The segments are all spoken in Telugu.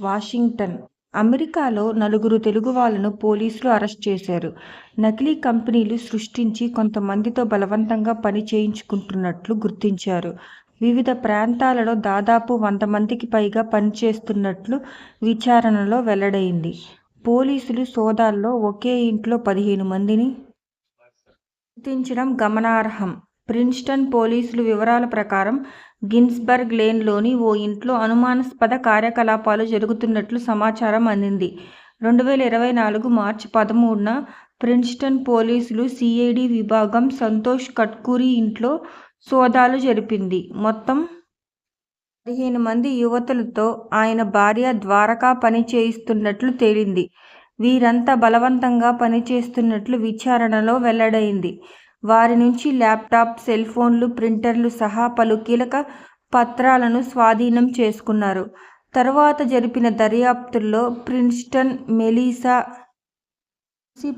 వాషింగ్టన్ అమెరికాలో నలుగురు తెలుగు వాళ్ళను పోలీసులు అరెస్ట్ చేశారు. నకిలీ కంపెనీలు సృష్టించి కొంతమందితో బలవంతంగా పని చేయించుకుంటున్నట్లు గుర్తించారు. వివిధ ప్రాంతాలలో దాదాపు వంద మందికి పైగా పనిచేస్తున్నట్లు విచారణలో వెల్లడైంది. పోలీసులు సోదాల్లో ఒకే ఇంట్లో పదిహేను మందిని గుర్తించడం గమనార్హం. ప్రిన్స్టన్ పోలీసుల వివరాల ప్రకారం గిన్స్బర్గ్ లేన్లోని ఓ ఇంట్లో అనుమానాస్పద కార్యకలాపాలు జరుగుతున్నట్లు సమాచారం అందింది. రెండు వేల ఇరవై నాలుగు మార్చి పదమూడున ప్రిన్స్టన్ పోలీసులు సీఐడీ విభాగం సంతోష్ కట్కూరి ఇంట్లో సోదాలు జరిపింది. మొత్తం పదిహేను మంది యువతులతో ఆయన భార్య ద్వారకా పనిచేయిస్తున్నట్లు తేలింది. వీరంతా బలవంతంగా పనిచేస్తున్నట్లు విచారణలో వెల్లడైంది. వారి నుంచి ల్యాప్టాప్, సెల్ ఫోన్లు ప్రింటర్లు సహా పలు కీలక పత్రాలను స్వాధీనం చేసుకున్నారు. తరువాత జరిపిన దర్యాప్తుల్లో ప్రిన్స్టన్, మెలీసా,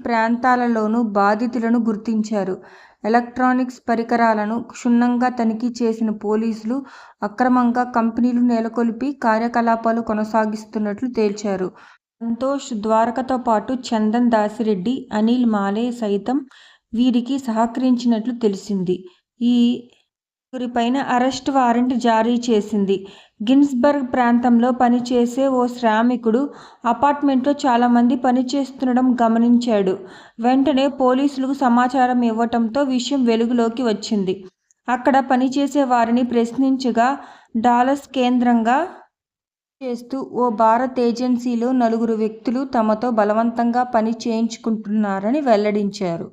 ప్రాంతాలలోనూ బాధితులను గుర్తించారు. ఎలక్ట్రానిక్స్ పరికరాలను క్షుణ్ణంగా తనిఖీ చేసిన పోలీసులు అక్రమంగా కంపెనీలు నెలకొల్పి కార్యకలాపాలు కొనసాగిస్తున్నట్లు తేల్చారు. సంతోష్, ద్వారకతో పాటు చందన్ దాసిరెడ్డి అనిల్ మాలే సైతం వీరికి సహకరించినట్లు తెలిసింది. ఈ నలుగురిపైనా అరెస్ట్ వారెంట్ జారీ చేసింది. గిన్స్బర్గ్ ప్రాంతంలో పనిచేసే ఓ శ్రామికుడు అపార్ట్మెంట్లో చాలామంది పనిచేస్తుండడం గమనించాడు. వెంటనే పోలీసులకు సమాచారం ఇవ్వటంతో విషయం వెలుగులోకి వచ్చింది. అక్కడ పనిచేసే వారిని ప్రశ్నించగా డాలస్ కేంద్రంగా చేస్తూ ఓ భారత్ ఏజెన్సీలో నలుగురు వ్యక్తులు తమతో బలవంతంగా పని చేయించుకుంటున్నారని వెల్లడించారు.